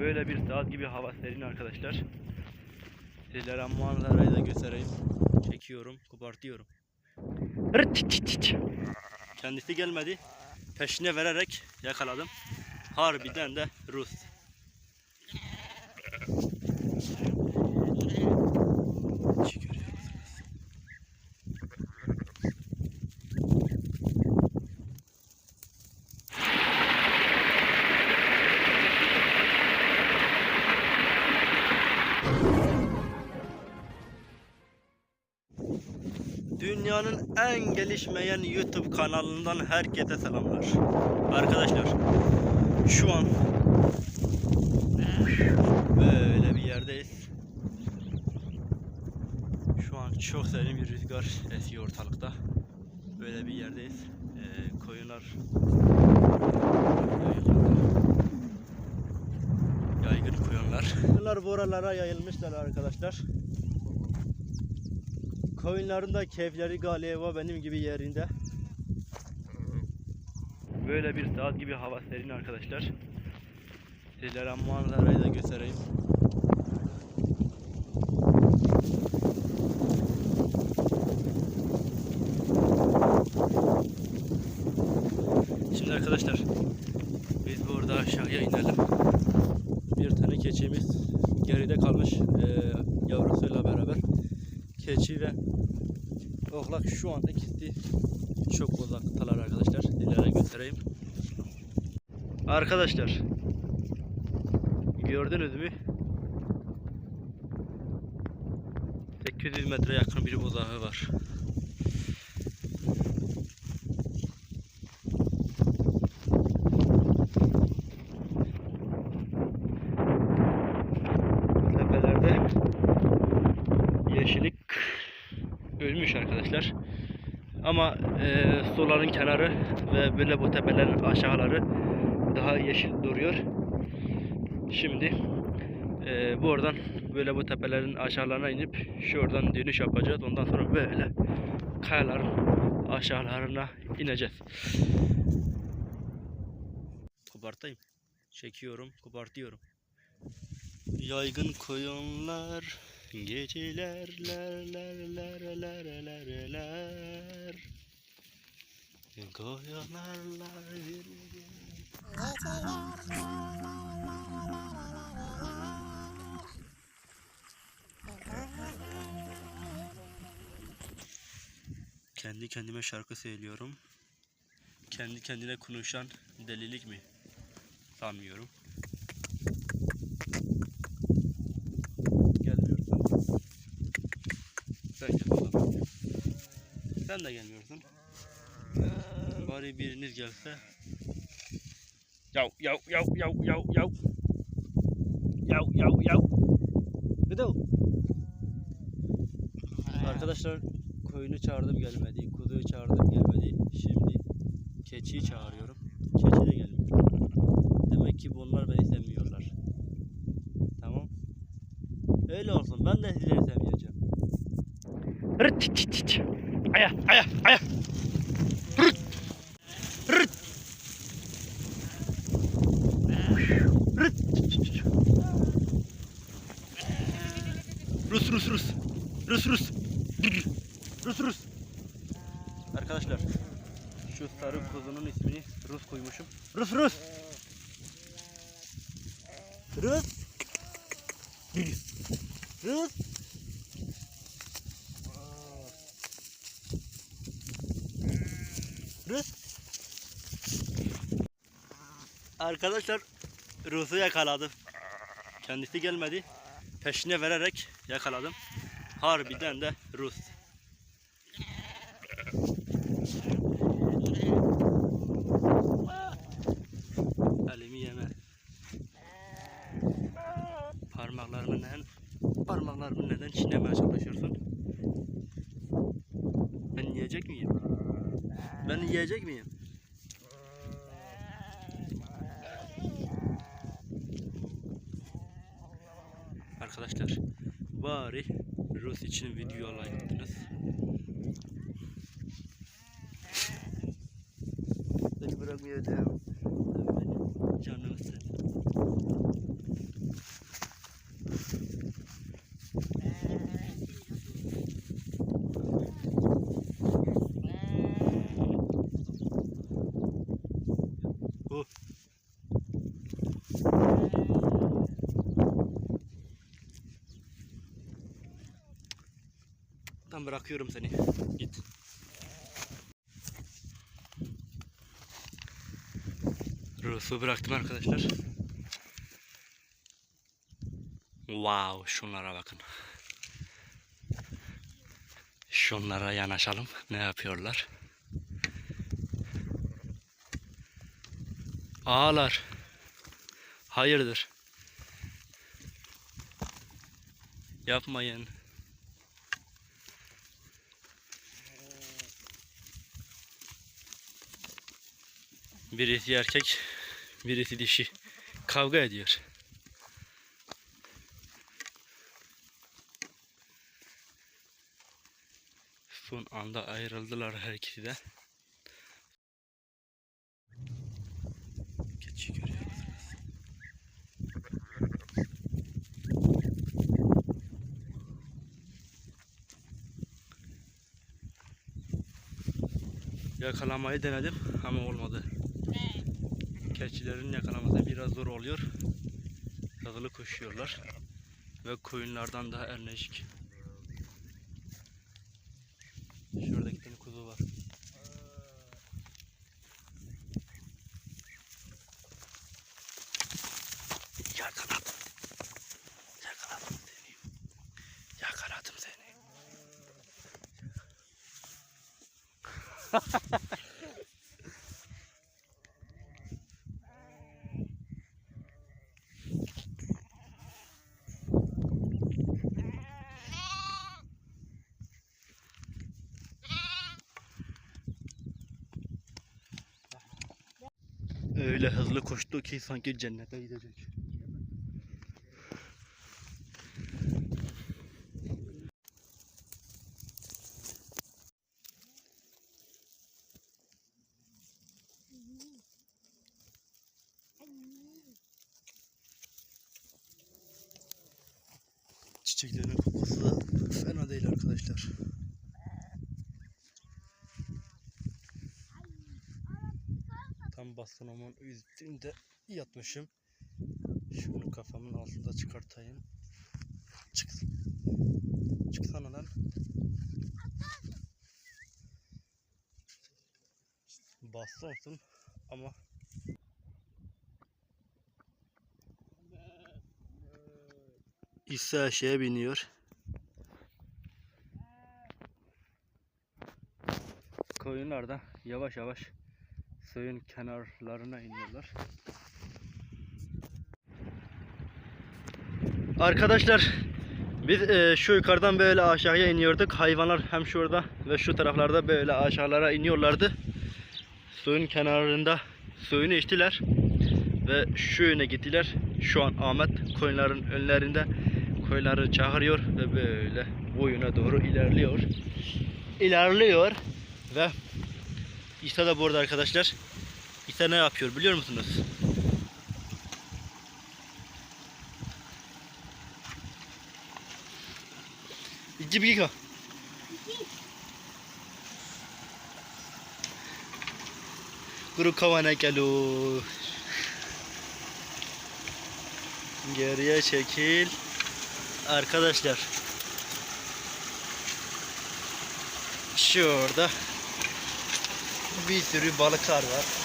Böyle bir saat gibi hava serin arkadaşlar. Sizlere manzarayı da göstereyim. Çekiyorum, kopartıyorum. Kendisi gelmedi. Peşine vererek yakaladım. Harbiden de Rus. Dünyanın en gelişmeyen YouTube kanalından herkese selamlar. Arkadaşlar şu an böyle bir yerdeyiz. Şu an çok serin bir rüzgar esiyor ortalıkta. Böyle bir yerdeyiz. Ee, koyunlar yaygın koyunlar. Koyunlar buralara yayılmışlar arkadaşlar. Koyunların da keyifleri galiba benim gibi yerinde. Böyle bir saat gibi hava serin arkadaşlar. Sizlere manzarayı da göstereyim. Şimdi arkadaşlar biz burada aşağıya inelim. Bir tane keçimiz geride kalmış beraber. Keçi ve şu an ikisi çok uzaktalar arkadaşlar. Sizlere göstereyim. Arkadaşlar gördünüz mü? 800 metre yakın bir uzağı var. Tepelerde yeşillik ölmüş arkadaşlar. Ama e, suların kenarı ve böyle bu tepelerin aşağıları daha yeşil duruyor. Şimdi e, buradan böyle bu tepelerin aşağılarına inip şuradan dönüş yapacağız. Ondan sonra böyle kayaların aşağılarına ineceğiz. Kopartayım. Çekiyorum, kopartıyorum. Yaygın koyunlar Geceler ler ler ler ler ler ler Koyunlar yürüyor Kendi kendime şarkı söylüyorum. Kendi kendine konuşan delilik mi? Sanmıyorum. Zaman. Sen de gelmiyorsun. Bari biriniz gelse. Yav yav yav yav yav yav. Yav yav yav. Gıdav. Arkadaşlar koyunu çağırdım gelmedi. Kuzuyu çağırdım gelmedi. Şimdi keçiyi çağırıyorum. Keçi de gelmiyor. Demek ki bunlar beni sevmiyorlar. Tamam. Öyle olsun. Ben de sizleri sevmeyeceğim. Rıt çit çit. Aya aya aya. Rıt. Rıt. Rıt. Rus Rus Rus. Rus Rus. Rus Rus. Arkadaşlar şu sarı kuzunun ismini Rus koymuşum. Rus Rus. Rus. Rus. Rus. Arkadaşlar Rus'u yakaladım. Kendisi gelmedi. Peşine vererek yakaladım. Harbiden de Rus. Yiyecek miyim? Arkadaşlar bari Rus için video. Seni bırakmayacağım. Tabii benim canım sen. Ben bırakıyorum seni. Git. Rus'u bıraktım arkadaşlar. Wow, şunlara bakın. Şunlara yanaşalım. Ne yapıyorlar? Ağlar. Hayırdır? Yapmayın. Birisi erkek, birisi dişi. Kavga ediyor. Son anda ayrıldılar her ikisi de. Yakalamayı denedim ama olmadı. Keçilerin yakalaması biraz zor oluyor. Hızlı koşuyorlar. Ve koyunlardan daha enerjik. Şurada iki tane kuzu var. Yakaladım. Yakaladım seni. Yakaladım seni. Öyle hızlı koştu ki sanki cennete gidecek. Çiçeklerin kokusu fena değil arkadaşlar. Bastonumun üstünde yatmışım. Şunu kafamın altında çıkartayım. Çık. Çıksana lan. Bastonsın ama İsa şeye biniyor. Koyunlar da yavaş yavaş suyun kenarlarına iniyorlar. Arkadaşlar biz e, şu yukarıdan böyle aşağıya iniyorduk. Hayvanlar hem şurada ve şu taraflarda böyle aşağılara iniyorlardı. Suyun kenarında suyunu içtiler ve şu yöne gittiler. Şu an Ahmet koyunların önlerinde koyunları çağırıyor ve böyle bu yöne doğru ilerliyor. İlerliyor ve İsa da burada arkadaşlar. İsa ne yapıyor biliyor musunuz? İki dakika. Guru kavana geliyor. Geriye çekil. Arkadaşlar. Şurada bir sürü balıklar var.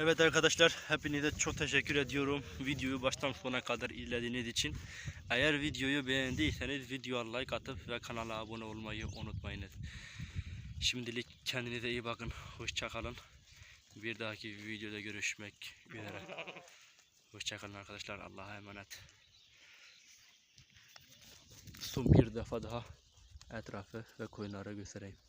Evet arkadaşlar hepinize çok teşekkür ediyorum. Videoyu baştan sona kadar izlediğiniz için. Eğer videoyu beğendiyseniz videoya like atıp ve kanala abone olmayı unutmayınız. Şimdilik kendinize iyi bakın. Hoşçakalın. Bir dahaki videoda görüşmek üzere. Hoşçakalın arkadaşlar. Allah'a emanet. Son bir defa daha etrafı ve koyunları göstereyim.